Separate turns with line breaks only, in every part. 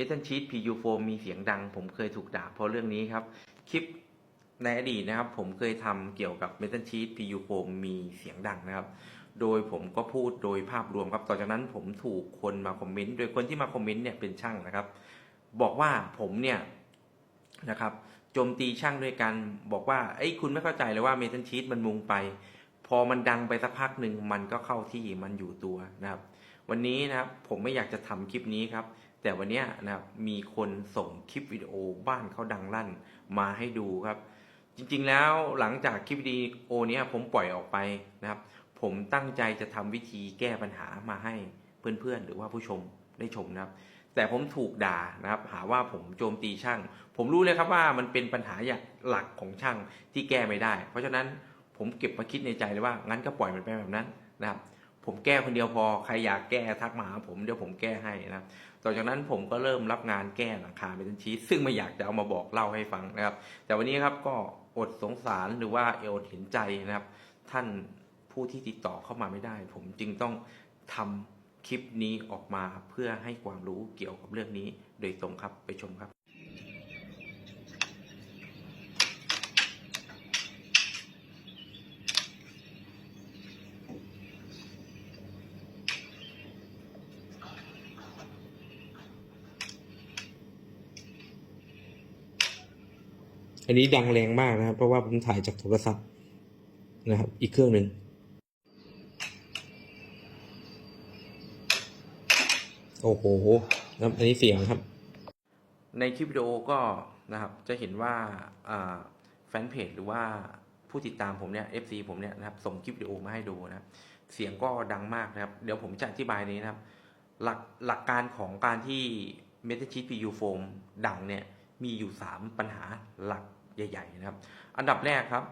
เพทันชีต PU Foam มีเสียงดัง ผมเคยถูกด่าเพราะเรื่องนี้ครับ คลิปในอดีตนะครับ ผมเคยทำเกี่ยวกับ Metal Sheet PU Foam มีเสียงดังนะครับ โดยผมก็พูดโดยภาพรวมครับ ต่อจากนั้นผมถูกคนมาคอมเมนต์ โดยคนที่มาคอมเมนต์เนี่ยเป็นช่างนะครับ บอกว่าผมเนี่ยนะครับโจมตีช่างด้วยกัน บอกว่าไอ้คุณไม่เข้าใจเลยว่า Metal Sheet มันมุงไป พอมันดังไปสักพักหนึ่งมันก็เข้าที่มันอยู่ตัวนะครับ วันนี้นะครับผมไม่อยากจะทำคลิปนี้ครับ แต่วันนี้นะครับมีคนส่งคลิปวิดีโอบ้านเขาดังลั่นมาให้ดูครับ จริงๆแล้วหลังจากคลิปวิดีโอนี้ผมปล่อยออกไปนะครับ ผมตั้งใจจะทำวิธีแก้ปัญหามาให้เพื่อนๆ หรือว่าผู้ชมได้ชมนะครับ แต่ผมถูกด่านะครับ หาว่าผมโจมตีช่าง ผมรู้เลยครับว่ามันเป็นปัญหาอย่างหลักของช่างที่แก้ไม่ได้ เพราะฉะนั้นผมเก็บมาคิดในใจเลยว่างั้นก็ปล่อยมันไปแบบนั้นนะครับ ผมแก้คนเดียวพอใครอยากแก้ทักมาหาผมเดี๋ยวผมแก้ให้นะต่อจากนั้นผมก็เริ่มรับงานแก้หลังคาเป็นชีสซึ่งไม่อยากจะเอามาบอกเล่าให้ฟังนะครับ แต่วันนี้ครับก็อดสงสารหรือว่าเอดเห็นใจนะครับ ท่านผู้ที่ติดต่อเข้ามาไม่ได้ ผมจึงต้องทำคลิปนี้ออกมาเพื่อให้ความรู้เกี่ยวกับเรื่องนี้โดยตรงครับไปชมครับ อันนี้ดังแรงมากนะครับ เพราะว่าผมถ่ายจากโทรศัพท์นะครับ อีกเครื่องหนึ่งโอ้โหนะอันนี้เสียงครับ ในคลิปวิดีโอก็นะครับจะเห็นว่าแฟนเพจหรือว่าผู้ติดตามผมเนี่ย FC ผมเนี่ยนะครับส่งคลิปวิดีโอมาให้ดูนะครับ เสียงก็ดังมากนะครับ เดี๋ยวผมจะอธิบายนี้นะครับ หลักหลักการของการที่ m e t a Sheet PU Foam ดังเนี่ย มีอยู่ 3 ปัญหาหลัก ใหญ่ ๆ นะครับ อันดับแรกครับ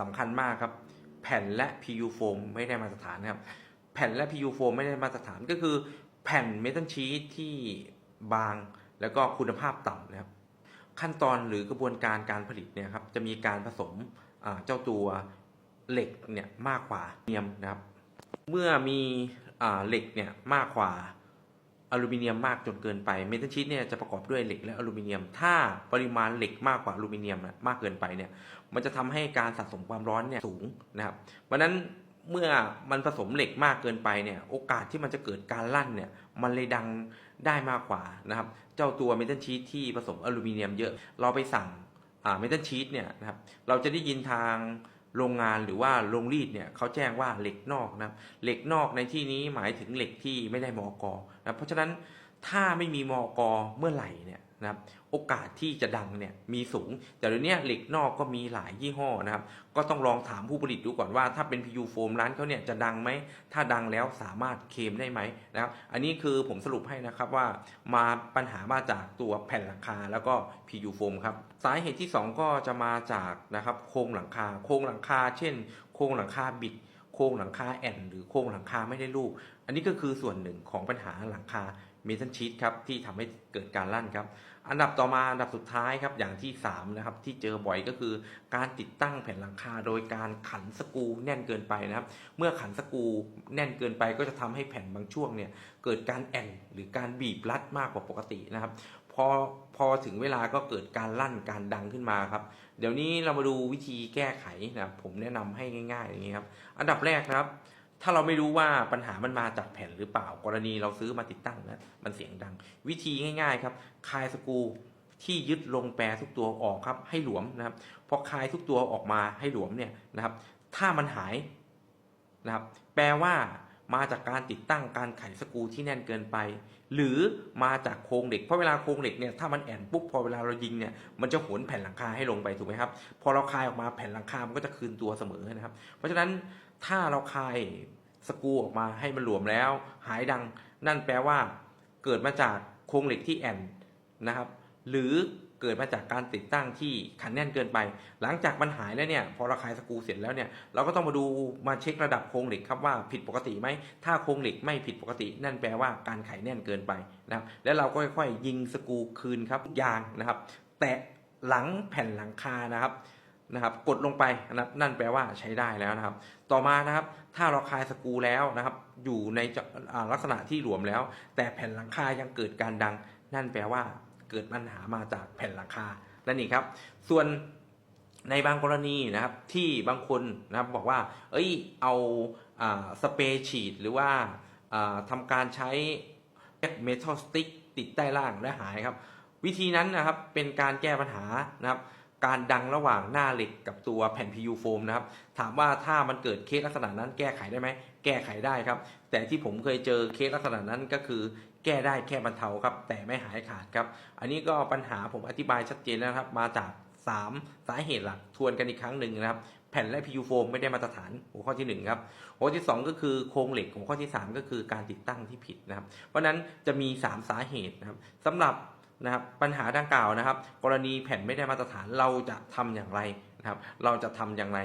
สำคัญมากครับ แผ่นและ PU Foam ไม่ได้มาตรฐานนะครับ แผ่นและ PU Foam ไม่ได้มาตรฐานก็คือ แผ่น Metal Sheet ที่บางแล้วก็คุณภาพต่ำนะครับ ขั้นตอนหรือกระบวนการการผลิตเนี่ยครับจะมีการผสมเจ้าตัวเหล็กเนี่ยมากกว่าเนียมนะครับ เมื่อมีอเหล็กเนี่ยมากกว่า อลูมิเนียมมากจนเกินไป เมทัลชีตเนี่ยจะประกอบด้วยเหล็กและอลูมิเนียม ถ้าปริมาณเหล็กมากกว่าอลูมิเนียมมากเกินไปเนี่ย มันจะทำให้การสะสมความร้อนเนี่ยสูงนะครับ เพราะนั้นเมื่อมันผสมเหล็กมากเกินไปเนี่ย โอกาสที่มันจะเกิดการลั่นเนี่ย มันเลยดังได้มากกว่านะครับ เจ้าตัวเมทัลชีตที่ผสมอลูมิเนียมเยอะ เราไปสั่งเมทัลชีตเนี่ยนะครับ เราจะได้ยินทาง โรงงานหรือว่าโรงรีดเนี่ยเขาแจ้งว่าเหล็กนอกนะเหล็กนอกในที่นี้หมายถึงเหล็กที่ไม่ได้มอกอนะเพราะฉะนั้นถ้าไม่มีมอกอเมื่อไหร่เนี่ย นะครับโอกาสที่จะดังเนี่ยมีสูง แต่เดี๋ยวนี้เหล็กนอกก็มีหลายยี่ห้อนะครับ ก็ต้องลองถามผู้ผลิตดูก่อนว่า ถ้าเป็น PU Foam ร้านเขาเนี่ยจะดังไหม ถ้าดังแล้วสามารถเคมได้ไหมนะครับ อันนี้คือผมสรุปให้นะครับว่ามาปัญหามาจากตัวแผ่นหลังคาแล้วก็ PU Foam ครับ สาเหตุที่ 2 ก็จะมาจากนะครับโครงหลังคา โครงหลังคา เช่น โครงหลังคาบิดโครงหลังคาแอนหรือโครงหลังคาไม่ได้ลูกอันนี้ก็คือส่วนหนึ่งของปัญหาหลังคาเมทัลชีตครับที่ทำให้เกิดการลั่นครับ อันดับต่อมาอันดับสุดท้ายครับอย่างที่ 3 นะครับ ที่เจอบ่อยก็คือการติดตั้งแผ่นหลังคา โดยการขันสกูแน่นเกินไปนะครับ เมื่อขันสกูแน่นเกินไปก็จะทำให้แผ่นบางช่วงเนี่ยเกิดการแอนหรือการบีบรัดมากกว่าปกตินะครับพอพอถึงเวลาก็เกิดการลั่นการดังขึ้นมาครับ เดี๋ยวนี้เรามาดูวิธีแก้ไขนะครับผมแนะนำให้ง่ายๆอย่างนี้ครับ อันดับแรกนะครับ ถ้าเราไม่รู้ว่าปัญหามันมาจากแผ่นหรือเปล่า กรณีเราซื้อมาติดตั้งนะมันเสียงดัง วิธีง่ายๆครับคลายสกูที่ยึดลงแปรทุกตัวออกครับให้หลวมนะครับพอคลายทุกตัวออกมาให้หลวมเนี่ยนะครับ ถ้ามันหายนะครับ แปลว่ามาจากการติดตั้งการไขสกูที่แน่นเกินไป หรือมาจากโครงเหล็กเพราะเวลาโครงเหล็กเนี่ยถ้ามันแอนปุ๊บพอเวลาเรายิงเนี่ยมันจะโหนแผ่นหลังคาให้ลงไปถูกไหมครับ พอเราคลายออกมาแผ่นหลังคามันก็จะคืนตัวเสมอนะครับ เพราะฉะนั้น ถ้าเราคายสกูออกมาให้มันหลวมแล้ว หายดังนั่นแปลว่าเกิดมาจากโครงเหล็กที่แอนนะครับ หรือเกิดมาจากการติดตั้งที่ขันแน่นเกินไป หลังจากมันหายแล้วเนี่ย พอเราคายสกูเสร็จแล้วเนี่ย เราก็ต้องมาดูมาเช็คระดับโครงเหล็กครับว่าผิดปกติไหม ถ้าโครงเหล็กไม่ผิดปกติ นั่นแปลว่าการไขแน่นเกินไปนะครับ แล้วเราก็ค่อยๆยิงสกูคืนครับยางนะครับ แตะหลังแผ่นหลังคานะครับ นะครับกดลงไปนะครับนั่นแปลว่าใช้ได้แล้วนะครับ ต่อมานะครับ ถ้าเราคลายสกรูแล้วนะครับ อยู่ในลักษณะที่หลวมแล้ว แต่แผ่นหลังคายังเกิดการดัง นั่นแปลว่าเกิดปัญหามาจากแผ่นหลังคานั่นเองครับ ส่วนในบางกรณีนะครับที่บางคนนะครับบอกว่า เอ้ยเอาสเปรย์ฉีดหรือว่าอ่าทำการใช้เมทัลสติ๊กติดใต้ล่างและหายครับ วิธีนั้นนะครับเป็นการแก้ปัญหานะครับ การดังระหว่างหน้าเหล็กกับตัวแผ่น PU โฟมนะครับ ถามว่าถ้ามันเกิดเคสลักษณะนั้นแก้ไขได้ไหม แก้ไขได้ครับ แต่ที่ผมเคยเจอเคสลักษณะนั้นก็คือ แก้ได้แค่บรรเทาครับ แต่ไม่หายขาดครับ อันนี้ก็ปัญหาผมอธิบายชัดเจนแล้วนะครับ มาจาก3สาเหตุหลักทวนกันอีกครั้งหนึ่งนะครับ แผ่นและ PU โฟมไม่ได้มาตรฐานหัวข้อที่1ครับหัวข้อที่ 2 ก็คือโครงเหล็กหัวข้อที่ 3 ก็คือการติดตั้งที่ผิดนะครับ เพราะฉะนั้นจะมี 3 สาเหตุนะครับสำหรับ นะครับปัญหาดังกล่าวนะครับ กรณีแผ่นไม่ได้มาตรฐานเราจะทำอย่างไรนะครับ เราจะทำอย่างไร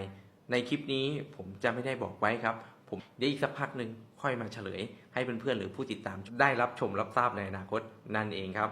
ในคลิปนี้ผมจะไม่ได้บอกไว้ครับ ผมเดี๋ยวอีกสักพักหนึ่งค่อยมาเฉลย ให้เพื่อนๆหรือผู้ติดตามได้รับชมรับทราบในอนาคตนั่นเองครับ